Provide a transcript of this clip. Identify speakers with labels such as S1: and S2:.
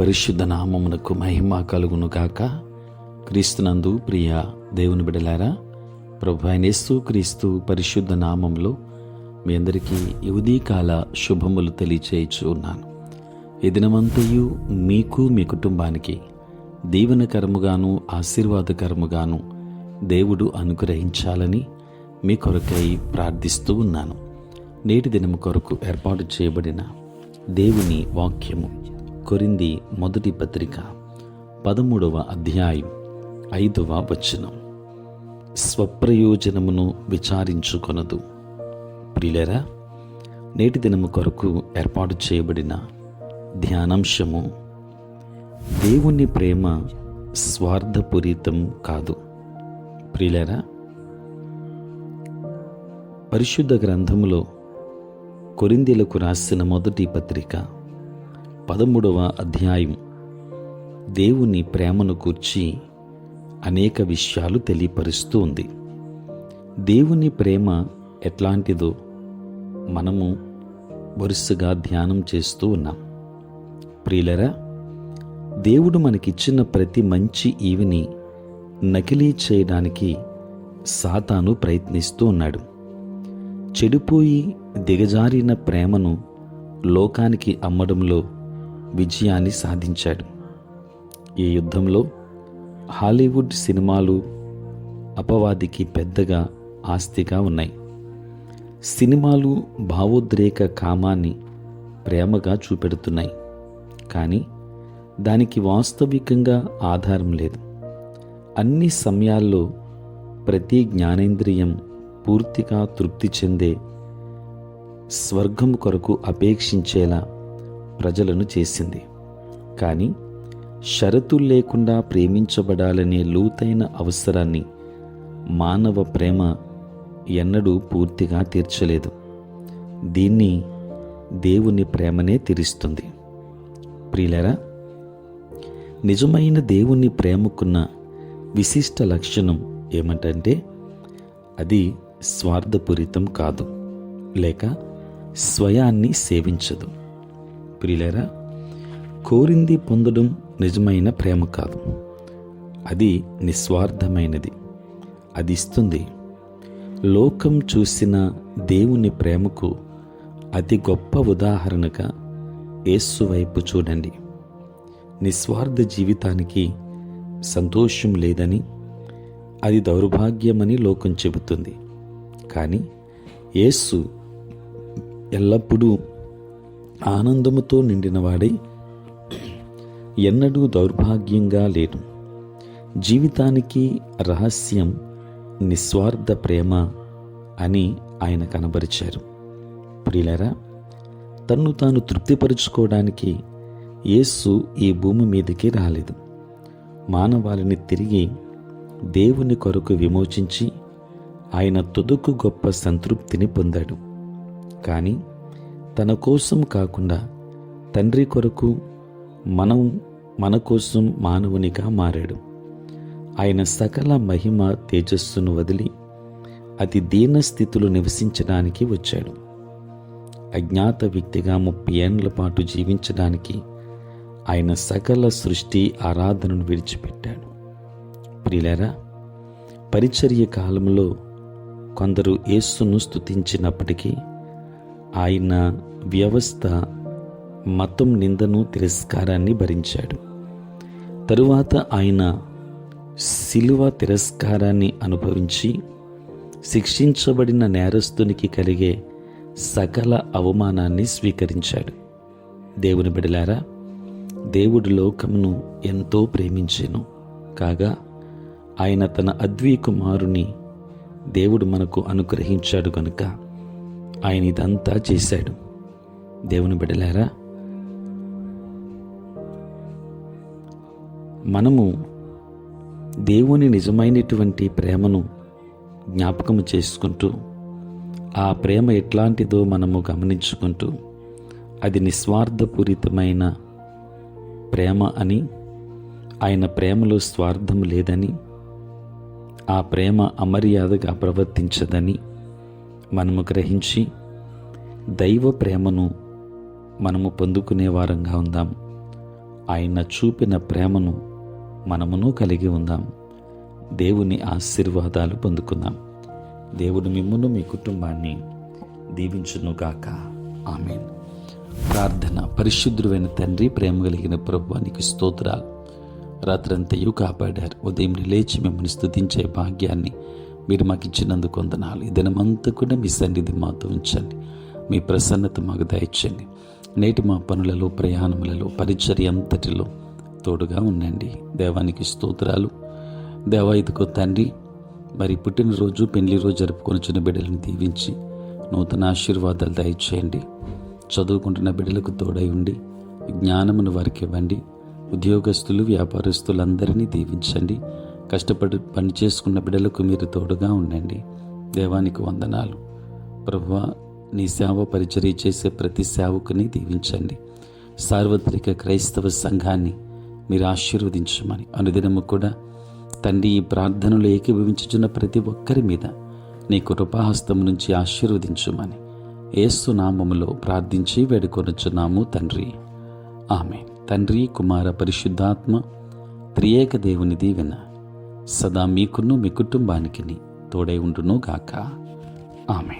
S1: పరిశుద్ధ నామమునకు మహిమ కలుగును గాక. క్రీస్తునందు ప్రియ దేవుని బిడలారా ప్రభు అయిన క్రీస్తు పరిశుద్ధ నామంలో మీ అందరికీ యువదీకాల శుభములు తెలియచేయచ్చు ఉన్నాను. ఈ దినమంతయు మీకు మీ కుటుంబానికి దీవెనకరముగాను ఆశీర్వాదకరముగాను దేవుడు అనుగ్రహించాలని మీ కొరకై ప్రార్థిస్తూ ఉన్నాను. నేటి దినము కొరకు ఏర్పాటు చేయబడిన దేవుని వాక్యము కొరింది మొదటి పత్రిక పదమూడవ అధ్యాయం ఐదవ వచనం. స్వప్రయోజనమును విచారించుకొనదు. ప్రియులరా నేటి దినము కొరకు ఏర్పాటు చేయబడిన ధ్యానాంశము దేవుని ప్రేమ స్వార్థపూరితం కాదు. ప్రియులరా పరిశుద్ధ గ్రంథములో కొరిందీలకు రాసిన మొదటి పత్రిక పదమూడవ అధ్యాయం. దేవుని ప్రేమను గూర్చి అనేక విషయాలు తెలియపరుస్తూ ఉంది. దేవుని ప్రేమ ఎట్లాంటిదో మనము వరుసగా ధ్యానం చేస్తూ ఉన్నాం. ప్రియులరా దేవుడు మనకిచ్చిన ప్రతి మంచి ఈవిని నకిలీ చేయడానికి సాతాను ప్రయత్నిస్తూ ఉన్నాడు. చెడిపోయి దిగజారిన ప్రేమను లోకానికి అమ్మడంలో విజయాన్ని సాధించాడు. ఈ యుద్ధంలో హాలీవుడ్ సినిమాలు అపవాదికి పెద్దగా ఆస్తిగా ఉన్నాయి. సినిమాలు భావోద్రేక కామాన్ని ప్రేమగా చూపెడుతున్నాయి. కానీ దానికి వాస్తవికంగా ఆధారం లేదు. అన్ని సమయాల్లో ప్రతి జ్ఞానేంద్రియం పూర్తిగా తృప్తి చెందే స్వర్గం కొరకు అపేక్షించేలా ప్రజలను చేసింది. కానీ షరతులు లేకుండా ప్రేమించబడాలనే లోతైన అవసరాన్ని మానవ ప్రేమ ఎన్నడూ పూర్తిగా తీర్చలేదు. దీన్ని దేవుని ప్రేమనే తీరుస్తుంది. ప్రియులరా నిజమైన దేవుని ప్రేమకున్న విశిష్ట లక్షణం ఏమిటంటే అది స్వార్థపూరితం కాదు. లేక స్వయాన్ని సేవించదు. ప్రియులరా కోరింది పొందడం నిజమైన ప్రేమ కాదు. అది నిస్వార్థమైనది. అది ఇస్తుంది. లోకం చూసిన దేవుని ప్రేమకు అతి గొప్ప ఉదాహరణగా యేసు వైపు చూడండి. నిస్వార్థ జీవితానికి సంతోషం లేదని అది దౌర్భాగ్యమని లోకం చెబుతుంది. కానీ యేసు ఎల్లప్పుడూ ఆనందముతో నిండినవాడై ఎన్నడూ దౌర్భాగ్యంగా లేడు. జీవితానికి రహస్యం నిస్వార్థ ప్రేమ అని ఆయన కనబరిచారు. ప్రియులరా తన్ను తాను తృప్తిపరుచుకోవడానికి యేసు ఈ భూమి మీదకి రాలేదు. మానవాళిని తిరిగి దేవుని కొరకు విమోచించి ఆయన తుదుకు గొప్ప సంతృప్తిని పొందాడు. కానీ తన కోసం కాకుండా తండ్రి కొరకు మనం మన కోసం మానవునిగా మారాడు. ఆయన సకల మహిమ తేజస్సును వదిలి అతి దీన స్థితిలో నివసించడానికి వచ్చాడు. అజ్ఞాత వ్యక్తిగా ముప్పై ఏండ్ల పాటు జీవించడానికి ఆయన సకల సృష్టి ఆరాధనను విడిచిపెట్టాడు. ప్రియులరా పరిచర్య కాలంలో కొందరు యేస్సును స్థుతించినప్పటికీ ఆయన వ్యవస్థ మతం నిందను తిరస్కారాన్ని భరించాడు. తరువాత ఆయన శిలువ తిరస్కారాన్ని అనుభవించి శిక్షించబడిన నేరస్తునికి కలిగే సకల అవమానాన్ని స్వీకరించాడు. దేవుని బిడలారా దేవుడు లోకమును ఎంతో ప్రేమించెను. కాగా ఆయన తన అద్వీ కుమారుని దేవుడు మనకు అనుగ్రహించాడు కనుక ఆయన ఇదంతా చేశాడు. దేవుని బిడ్డలారా మనము దేవుని నిజమైనటువంటి ప్రేమను జ్ఞాపకం చేసుకుంటూ ఆ ప్రేమ ఎట్లాంటిదో మనము గమనించుకుంటూ అది నిస్వార్థపూరితమైన ప్రేమ అని ఆయన ప్రేమలో స్వార్థం లేదని ఆ ప్రేమ అమర్యాదగా ప్రవర్తించదని మనము గ్రహించి దైవ ప్రేమను మనము పొందుకునే వారంగా ఉందాం. ఆయన చూపిన ప్రేమను మనమును కలిగి ఉందాం. దేవుని ఆశీర్వాదాలు పొందుకుందాం. దేవుడు మిమ్మును మీ కుటుంబాన్ని దీవించునుగాక ఆమె ప్రార్థన. పరిశుద్ధుడైన తండ్రి ప్రేమ కలిగిన ప్రభువానికి స్తోత్రాలు. రాత్రంతయు కాపాడారు. ఉదయం లేచి మిమ్మల్ని స్తుతించే భాగ్యాన్ని మీరు మాకు ఇచ్చినందుకు వందనాలు. ఈ దినమంతా కూడా మీ సన్నిధి మాతో ఉంచండి. మీ ప్రసన్నత మాకు దయచండి నేటి మా పనులలో ప్రయాణములలో పరిచర్య అంతటిలో తోడుగా ఉండండి. దేవానికి స్తోత్రాలు. దేవా తండ్రి మరి పుట్టినరోజు పెళ్ళి రోజు జరుపుకొని చిన్న బిడ్డలను దీవించి నూతన ఆశీర్వాదాలు దయచేయండి. చదువుకుంటున్న బిడ్డలకు తోడై ఉండి జ్ఞానమును వారికి ఇవ్వండి. ఉద్యోగస్తులు వ్యాపారస్తులందరినీ దీవించండి. కష్టపడి పని చేసుకున్న బిడ్డలకు మీరు తోడుగా ఉండండి. దేవానికి వందనాలు. ప్రభువా నీ సేవ పరిచర్య చేసే ప్రతి సేవకుని దీవించండి. సార్వత్రిక క్రైస్తవ సంఘాన్ని మీరు ఆశీర్వదించమని అనుదినము కూడా తండ్రి ఈ ప్రార్థనలు ఏకీభవించుచున్న ప్రతి ఒక్కరి మీద నీ కృపాహస్తం నుంచి ఆశీర్వదించమని ఏసు నామములో ప్రార్థించి వేడుకొనుచున్నాము తండ్రి. ఆమె తండ్రి కుమార పరిశుద్ధాత్మ త్రియేక దేవుని దీవెన సదా మీకును మీ కుటుంబానికి తోడై ఉండును గాక. ఆమె